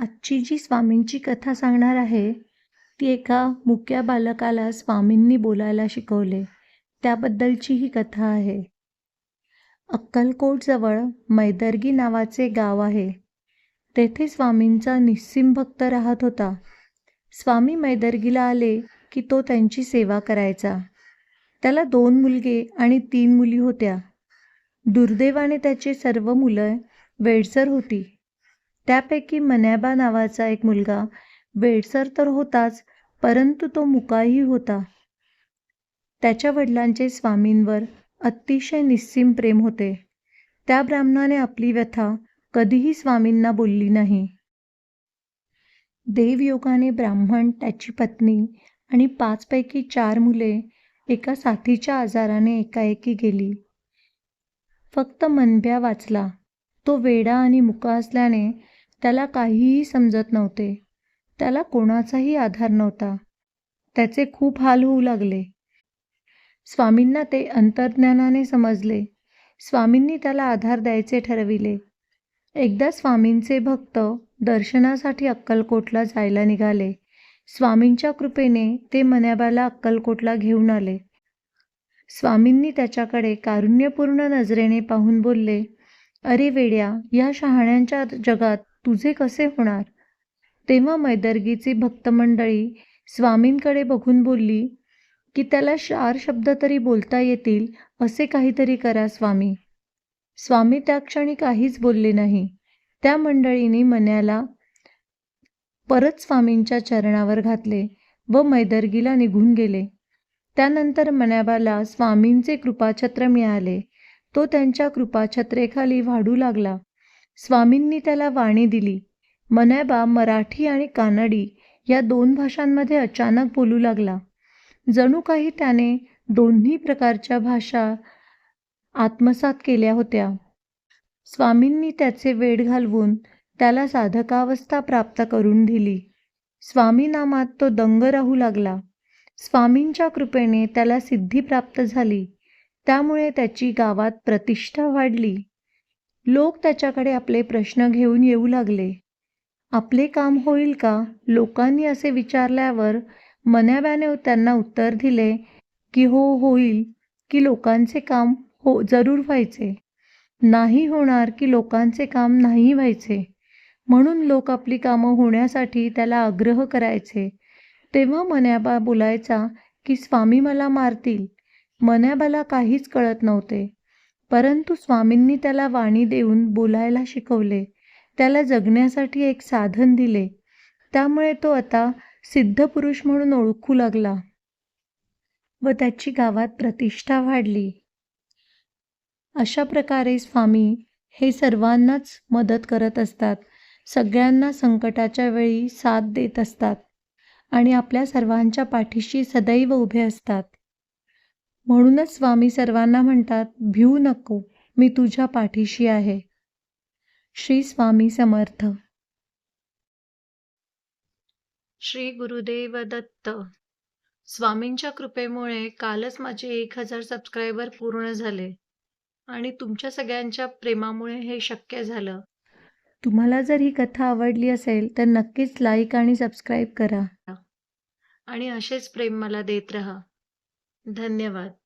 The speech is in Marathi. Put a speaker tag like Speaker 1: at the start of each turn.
Speaker 1: आजची जी स्वामींची कथा सांगणार आहे ती एका मुक्या बालकाला स्वामींनी बोलायला शिकवले. त्याबद्दलची ही कथा आहे. अक्कलकोटजवळ मैदर्गी नावाचे गाव आहे. तेथे स्वामींचा निस्सिम भक्त राहत होता. स्वामी मैदर्गीला आले की तो त्यांची सेवा करायचा. त्याला दोन मुलगे आणि तीन मुली होत्या. दुर्दैवाने त्याचे सर्व मुलं वेडसर होती. त्यापैकी मन्याबा नावाचा एक मुलगा वेडसर तर होताच परंतु तो मुकाही होता. त्याच्या वडिलांचे स्वामींवर अतिशय निस्सीम प्रेम होते. त्या ब्राह्मणाने आपली व्यथा कधीही स्वामींना बोलली नाही. देवयोगाने ब्राह्मण त्याची पत्नी आणि पाचपैकी चार मुले एका साथीच्या आजाराने एकाएकी गेली. फक्त मनभ्या वाचला. तो वेडा आणि मुका असल्याने त्याला काहीही समजत नव्हते. त्याला कोणाचाही आधार नव्हता. त्याचे खूप हाल होऊ लागले. स्वामींना ते अंतर्ज्ञानाने समजले. स्वामींनी त्याला आधार द्यायचे ठरविले. एकदा स्वामींचे भक्त दर्शनासाठी अक्कलकोटला जायला निघाले. स्वामींच्या कृपेने ते मन्याबाला अक्कलकोटला घेऊन आले. स्वामींनी त्याच्याकडे कारुण्यपूर्ण नजरेने पाहून बोलले अरे वेड्या या शहाण्यांच्या जगात तुझे कसे होणार? तेव्हा मैदर्गीची भक्तमंडळी स्वामींकडे बघून बोलली की त्याला चार शब्द तरी बोलता येतील असे काहीतरी करा स्वामी. स्वामी त्या क्षणी काहीच बोलले नाही. त्या मंडळींनी मन्याला परत स्वामींच्या चरणावर घातले व मैदर्गीला निघून गेले. त्यानंतर मन्याबाला स्वामींचे कृपाछत्र मिळाले. तो त्यांच्या कृपाछत्रेखाली वाढू लागला. स्वामींनी त्याला वाणी दिली. मनैबा मराठी आणि कानडी या दोन भाषांमध्ये अचानक बोलू लागला. जणू काही त्याने दोन्ही प्रकारच्या भाषा आत्मसात केल्या होत्या. स्वामींनी त्याचे वेड घालवून त्याला साधकावस्था प्राप्त करून दिली. स्वामी नामात तो दंग राहू लागला. स्वामींच्या कृपेने त्याला सिद्धी प्राप्त झाली. त्यामुळे त्याची गावात प्रतिष्ठा वाढली. लोक त्याच्याकडे आपले प्रश्न घेऊन येऊ लागले. आपले काम होईल का? लोकांनी असे विचारल्यावर मन्याब्याने त्यांना उत्तर दिले की हो होईल की लोकांचे काम हो जरूर व्हायचे. नाही होणार की लोकांचे काम नाही व्हायचे. म्हणून लोक आपली कामं होण्यासाठी त्याला आग्रह करायचे. तेव्हा मन्याबा बोलायचा की स्वामी मला मारतील. मन्याबाला काहीच कळत नव्हते. परंतु स्वामींनी त्याला वाणी देऊन बोलायला शिकवले. त्याला जगण्यासाठी एक साधन दिले. त्यामुळे तो आता सिद्ध पुरुष म्हणून ओळखू लागला. व त्याची गावात प्रतिष्ठा वाढली. अशा प्रकारे स्वामी हे सर्वांनाच मदत करत असतात. सगळ्यांना संकटाच्या वेळी साथ देत असतात. आणि आपल्या सर्वांच्या पाठीशी सदैव उभे असतात. म्हणूनच स्वामी सर्वांना म्हणतात भिऊ नको मी तुझ्या पाठीशी आहे. श्री स्वामी समर्थ. श्री गुरुदेव दत्त. स्वामींच्या कृपेमुळे कालच माझे एक हजार सबस्क्रायबर पूर्ण झाले आणि तुमच्या सगळ्यांच्या प्रेमामुळे हे शक्य झालं. तुम्हाला जर ही कथा आवडली असेल तर नक्कीच लाईक आणि सबस्क्राईब करा. आणि असेच प्रेम मला देत राहा. धन्यवाद.